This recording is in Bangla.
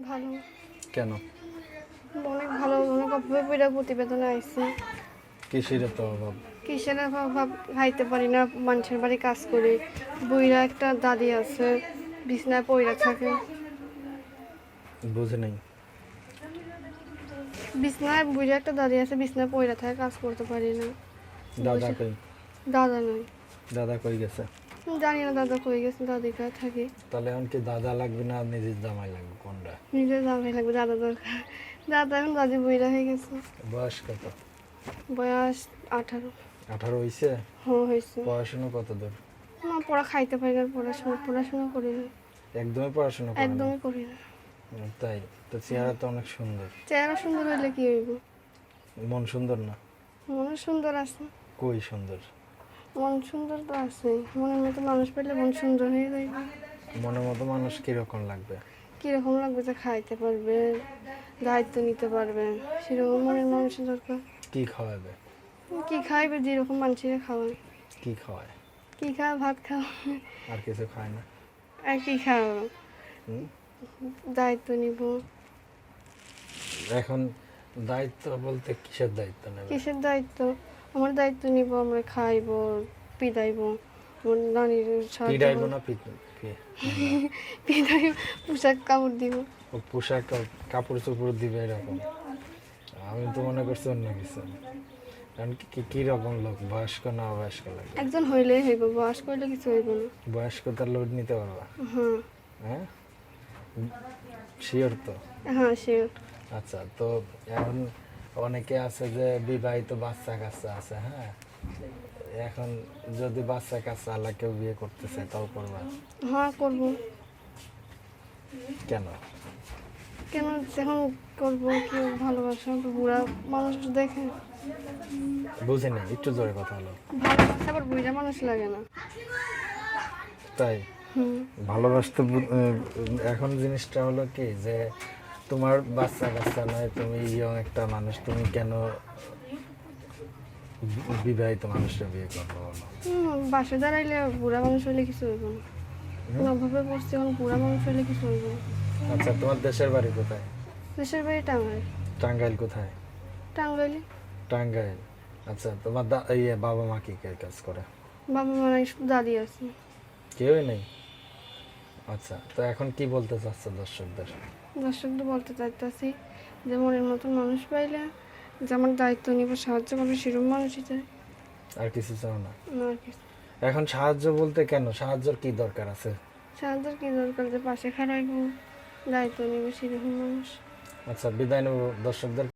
ভালো। কেন? অনেক ভালো অনেক অভাবে পীড়া প্রতিবেদনে আইছে। কিসের কিসের খাইতে পারি না মানুষের বাড়ি কাজ করি। বইরা একটা দাদি আছে বিছনায় পইরা থাকে। বুঝে নেই। বিছনায় বইরা একটা দাদি আছে বিছনায় পইরা থাকে কাজ করতে পারি না। দাদা কই? দাদা নয়। দাদা কই গেছে? জানি না দাদা কই গেছে দাদির কাছে থাকি। তাহলে এখন কি দাদা লাগবে না নিজের জামাই লাগবে কোনটা? নিজের জামাই লাগবে দাদা দরকার। দাদা এখন দাদি বইরা হয়ে গেছে। বয়স কত? বয়স আঠারো। আঠারো হইছে? হো হয়েছে পড়াশোনা কত দূর? না পড়া খাইতে পারি না পড়াশোনা পড়াশোনা করি না। একদমই পড়াশোনা করে একদমই করি না। তাই? তো চেহারা তো অনেক সুন্দর। চেহারা সুন্দর হইলে কি হইব? মন সুন্দর না? মনে সুন্দর আছে। কই সুন্দর? মন সুন্দর তো আছে মনের মতো মানুষ পেলে মন সুন্দর হয়ে যাইবে মনের মতো মানুষ কীরকম লাগবে? কীরকম লাগবে যে খাইতে পারবে দায়িত্ব নিতে পারবে সেরকম মনের মানুষের দরকার। কি খাওয়াবে? কি খাইবে যেরকম মানুষের খাওয়ায়। কি খাওয়ায়? কি খাওয়া ভাত খাওয়া। আর কিছু খায় না? আর কি খাওয়া দায়িত্ব নিব। এখন দায়িত্ব বলতে কিসের দায়িত্ব নেবে? কিসের দায়িত্ব? আমার দায়িত্ব নিব আমরা খাইবো পিদাইবো আমার নানির পিড়াইবো না পিদাইব পোশাক কাপড় দিব। ও পোশাক কাপড় চোপড় দিবে এরকম? আমি তো মনে করছি অন্য কিছু। কারণ কি কি রকম লোক? বয়স্ক না অবয়স্ক লাগে একজন হইলেই হইব বয়স করলে কিছু হইব না। বয়স্ক তার লোড নিতে পারবা? হ্যাঁ। হ্যাঁ? শিওর তো? হ্যাঁ সে আচ্ছা তো এখন অনেকে আছে যে বিবাহিত বাচ্চা কাচ্চা আছে হ্যাঁ? এখন যদি বাচ্চা কাচ্চা আল্লাহ কেউ বিয়ে করতে চায় তাও করবা? হ্যাঁ করব। কেন? কেন এখন করব কি ভালোবাসা? তো বুড়া মানুষ দেখে। বুঝিনি একটু জোরে কথা হলো ভালোবাসা আবার বুড়া মানুষ লাগে না। তাই? ভালোবাসতে এখন জিনিসটা হলো কি যে তোমার বাচ্চা কাচ্চা নয় তুমি ইয়ং একটা মানুষ তুমি কেন বিবাহিত মানুষটা বিয়ে করব বাসে দাঁড়াইলে বুড়া মানুষ হইলে কিছু হইব না? অভাবে পড়ছি এখন বুড়া মানুষ হইলে কিছু হইব আচ্ছা তোমার দেশের বাড়ি কোথায়? দেশের বাড়ি টাঙ্গাইল। টাঙ্গাইল কোথায়? টাঙ্গাইলে। টাঙ্গাইল। আচ্ছা তোমার দা ইয়ে বাবা মা কি কাজ করে? বাবা মা নাই দাদি আছে। কেউই নেই? আচ্ছা তো এখন কি বলতে চাচ্ছ দর্শকদের? দর্শকদের বলতে চাইতেছি যে মনের মতন মানুষ পাইলে যে আমার দায়িত্ব নিব সাহায্য করবে সেরকম মানুষই চাই আর কিছু চাও না? না আর কিছু। এখন সাহায্য বলতে কেন? সাহায্যের কি দরকার আছে? সাহায্যের কি দরকার? যে পাশে খারাইব দায়িত্ব নিবে সেরকম মানুষ। আচ্ছা বিদায় নেব দর্শকদের।